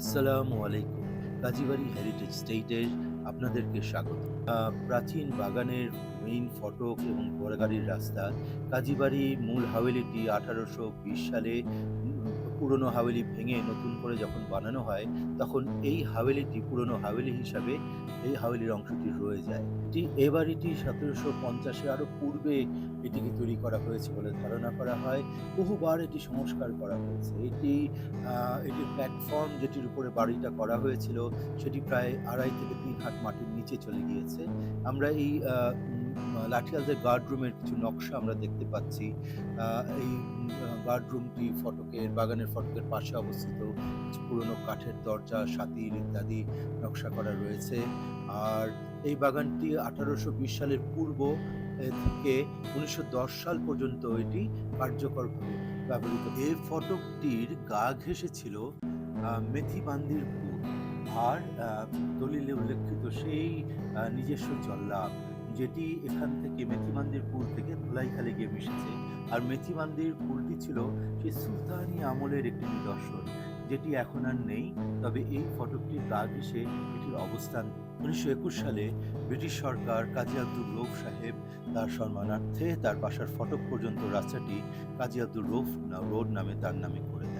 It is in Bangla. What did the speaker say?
আসসালামু আলাইকুম। কাজীবাড়ি হেরিটেজ স্টেটের আপনাদেরকে স্বাগত। প্রাচীন বাগানের মেইন ফটক এবং ঘোড়াগাড়ির রাস্তা কাজীবাড়ি মূল হাওয়েলিটি আঠারোশো বিশ সালে পুরনো হাভেলি ভেঙে নতুন করে যখন বানানো হয়, তখন এই হাভেলিটি পুরনো হাভেলি হিসাবে এই হাভেলির অংশটি রয়ে যায়। এটি এ বাড়িটি সতেরোশো পঞ্চাশে আরও পূর্বে এটিকে তৈরি করা হয়েছে বলে ধারণা করা হয়। বহুবার এটি সংস্কার করা হয়েছে। এটি এটির প্ল্যাটফর্ম যেটির উপরে বাড়িটা করা হয়েছিল, সেটি প্রায় আড়াই থেকে তিন হাত মাটির নিচে চলে গিয়েছে। আমরা এই লাঠিয়ালদের গার্ড রুমের কিছু নকশা আমরা দেখতে পাচ্ছি। এই গার্ড রুমটি ফটকের বাগানের ফটকের পাশে অবস্থিত। কিছু পুরনো কাঠের দরজা সাতির ইত্যাদি নকশা করা রয়েছে। আর এই বাগানটি আঠারোশো বিশ সালের পূর্ব থেকে উনিশশো দশ সাল পর্যন্ত এটি কার্যকরভাবে ব্যবহৃত। এই ফটকটির গা ঘেঁষে ছিল আহ, মেথি বান্দির পুর। আর দলিলে উল্লেখিত সেই নিজস্ব জল্লাভ যেটি এখান থেকে মেথিমান্দির পুল থেকে ধুলাইখালে গিয়ে মিশেছে। আর মেথিমান্দির পুলটি ছিল সেই সুলতানি আমলের একটি নিদর্শন, যেটি এখন আর নেই। তবে এই ফটকটির গা ঘেঁষে এটির অবস্থান উনিশশো একুশ সালে ব্রিটিশ সরকার কাজী আব্দুর রৌফ সাহেব তার সম্মানার্থে তার বাসার ফটক পর্যন্ত রাস্তাটি কাজী আব্দুর রৌফ রোড নামে তার নামে করে দেন।